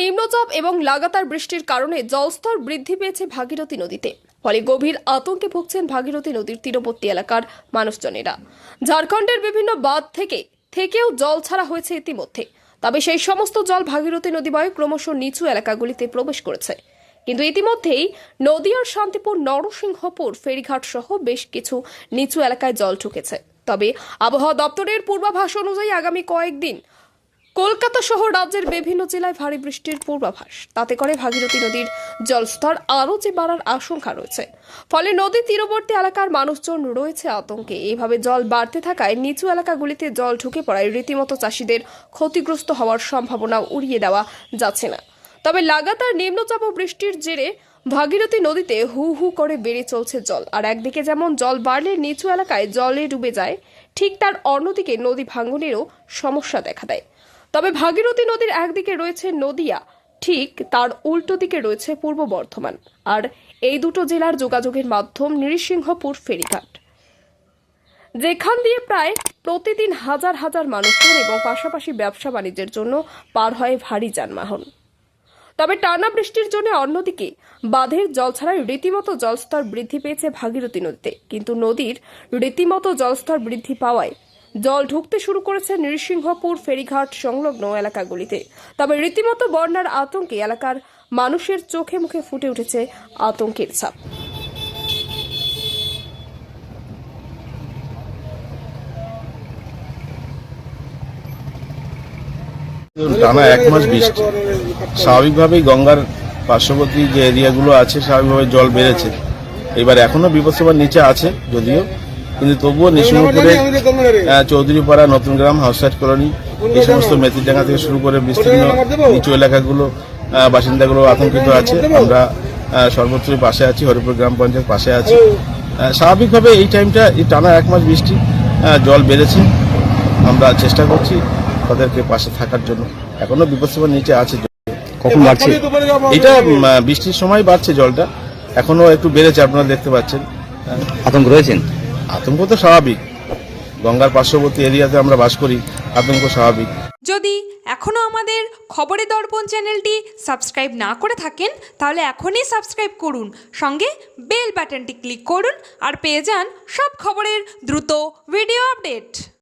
নিম্নচাপ এবং লাগাতার বৃষ্টির কারণে জলস্তর বৃদ্ধি পেয়েছে ভাগীরথী নদীতে। ফলে গভীর আতঙ্কে ভুগছেন ভাগীরথী নদীর তীরবর্তী এলাকার মানুষজনেরা। ঝাড়খণ্ডের বিভিন্ন বাঁধ থেকে, থেকেও জল ছাড়া হয়েছে ইতিমধ্যে। তবে সেই সমস্ত জল ভাগীরথী নদী বয়ে ক্রমশ নিচু এলাকাগুলিতে প্রবেশ করেছে। কিন্তু ইতিমধ্যেই নদীয়ার শান্তিপুর, নরসিংহপুর, ফেরিঘাট সহ বেশ কিছু নিচু এলাকায় জল ঢুকেছে। তবে আবহাওয়া দপ্তরের পূর্বাভাস অনুযায়ী আগামী কয়েকদিন কলকাতা সহ রাজ্যের বিভিন্ন জেলায় ভারী বৃষ্টির পূর্বাভাস। তাতে করে ভাগীরথী নদীর জলস্তর আরও যে বাড়ার আশঙ্কা রয়েছে। ফলে নদী তীরবর্তী এলাকার মানুষজন রয়েছে আতঙ্কে। এইভাবে জল বাড়তে থাকায় নিচু এলাকাগুলিতে জল ঢুকে পড়ায় রীতিমতো চাষিদের ক্ষতিগ্রস্ত হওয়ার সম্ভাবনা উড়িয়ে দেওয়া যাচ্ছে না। তবে লাগাতার নিম্নচাপ ও বৃষ্টির জেরে ভাগীরথী নদীতে হু হু করে বেড়ে চলছে জল। আর একদিকে যেমন জল বাড়লে নিচু এলাকায় জলে ডুবে যায়, ঠিক তার অন্যদিকে নদী ভাঙনেরও সমস্যা দেখা দেয়। তবে ভাগীরথী নদীর একদিকে রয়েছে নদিয়া, ঠিক তার উল্টো দিকে রয়েছে পূর্ব বর্ধমান। আর এই দুটো জেলার যোগাযোগের মাধ্যম নৃসিংহপুর ফেরিঘাট। যেখান দিয়ে প্রায় প্রতিদিন হাজার হাজার মানুষজন এবং পাশাপাশি ব্যবসা বাণিজ্যের জন্য পার হয় ভারী যানবাহন। তবে টানা বৃষ্টির জন্য অন্যদিকে বাঁধের জল ছাড়াই রীতিমতো জলস্তর বৃদ্ধি পেয়েছে ভাগীরথী নদীতে। কিন্তু নদীর রীতিমতো জলস্তর বৃদ্ধি পাওয়ায় জল ঢুকতে শুরু করেছে নৃসিংহপুর, ফেরিঘাট সংলগ্ন এলাকাগুলিতে। তবে রীতিমতো বন্যার আতঙ্কে এলাকার মানুষের চোখে মুখে ফুটে উঠেছে আতঙ্কের ছাপ। টানা এক মাস বৃষ্টি। স্বাভাবিকভাবেই গঙ্গার পার্শ্ববর্তী যে এরিয়াগুলো আছে, স্বাভাবিকভাবে জল বেড়েছে। এবার এখনও বিপদসভার নিচে আছে, যদিও কিন্তু তবুও নিশিমপুরে চৌধুরীপাড়া নতুন গ্রাম হাউসাইড কলোনি এই সমস্ত মেথিডাঙ্গা থেকে শুরু করে বিস্তীর্ণ নিচু এলাকাগুলো বাসিন্দাগুলো আতঙ্কিত আছে। আমরা আহ, সর্বত্রই পাশে আছি হরিপুর গ্রাম পঞ্চায়েত পাশে আছি। স্বাভাবিকভাবে এই টাইমটা এই টানা এক মাস বৃষ্টি জল বেড়েছে। আমরা চেষ্টা করছি তাদেরকে পাশে থাকার জন্য। এখনও বিপদসভার নিচে আছে কখন বাড়ছে? এটা বৃষ্টির সময় বাড়ছে জলটা। এখনও একটু বেড়েছে আপনারা দেখতে পাচ্ছেন। আতঙ্ক রয়েছেন? আতঙ্ক তো স্বাভাবিক। গঙ্গার পার্শ্ববর্তী এরিয়াতে আমরা বাস করি, আতঙ্ক স্বাভাবিক। যদি এখনও আমাদের খবরে দর্পণ চ্যানেলটি সাবস্ক্রাইব না করে থাকেন, তাহলে এখনই সাবস্ক্রাইব করুন। সঙ্গে বেল বাটনটি ক্লিক করুন আর পেয়ে যান সব খবরের দ্রুত ভিডিও আপডেট।